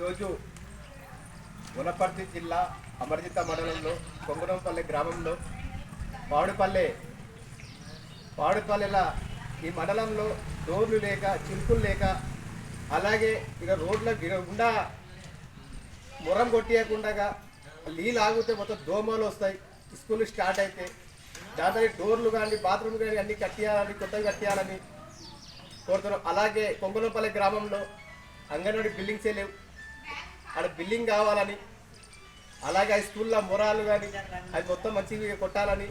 ఈరోజు వనపర్తి జిల్లా అమర్జిత మండలంలో కొంగరంపల్లి గ్రామంలో పాడుపల్లె పాడుపల్లెల ఈ మండలంలో డోర్లు లేక చిలుకులు లేక అలాగే ఇక రోడ్ల ఇక గుండా మురం కొట్టియకుండా నీళ్ళు ఆగితే మొత్తం దోమలు వస్తాయి. స్కూల్ స్టార్ట్ అయితే దాంతో డోర్లు కానీ బాత్రూమ్ కానీ అన్ని కట్టేయాలని కొత్తగా కట్టేయాలని కోరుతున్నాం. అలాగే కొంగలపల్లి గ్రామంలో అంగన్వాడీ బిల్డింగ్సే లేవు. ఆడ బిల్డింగ్ కావాలని అలాగే ఆ స్కూల్లో మొరాలు కానీ అది మొత్తం మంచిగా కొట్టాలని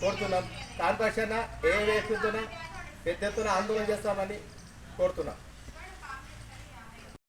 కోరుతున్నాం. దానిపక్షాన ఏ వేస్తున్నా పెద్ద ఎత్తున ఆందోళన చేస్తామని కోరుతున్నాం.